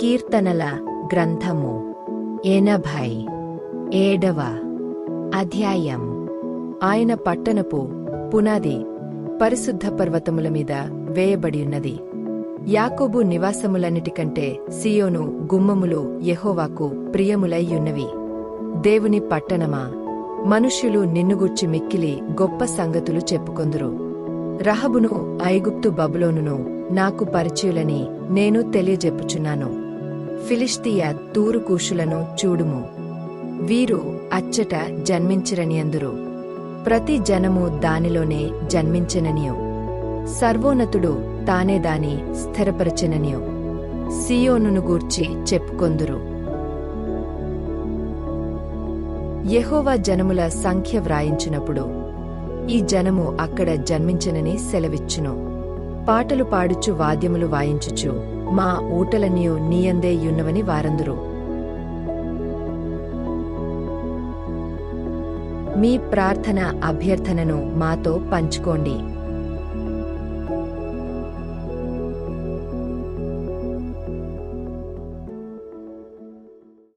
కీర్తనల గ్రంథము ఎనభై ఏడవ అధ్యాయం ఆయన పట్టణపు పునాది పరిశుద్ధ పర్వతముల మీద వేయబడి ఉన్నది యాకోబు నివాసములన్నిటికంటే సియోను గుమ్మములు యహోవాకు ప్రియములైయున్నవి దేవుని పట్టణమా మనుష్యులు నిన్నుగుర్చి మిక్కిలి గొప్ప సంగతులు చెప్పుకొందురు రహబును ఐగుప్తు బబులోనును నాకు పరిచయులని నేను తెలియజెప్పుచున్నాను ఫిలిష్తియా తూరు కూషులను చూడుము. వీరు అచ్చట జన్మించిరనియందురు. ప్రతి జనము దానిలోనే జన్మించెననియు. సర్వోన్నతుడు తానే దాని స్థిరపరచెననియు. సియోనును గూర్చి చెప్పుకొందురు. యహోవా జనముల సంఖ్య వ్రాయించినప్పుడు ఈ జనము అక్కడ జన్మించనని సెలవిచ్చును. పాటలు పాడుచు వాద్యములు వాయించుచు మా ఊటలనియు నీయందే యున్నవని వారందురు. మీ ప్రార్థన అభ్యర్థనను మాతో పంచుకోండి.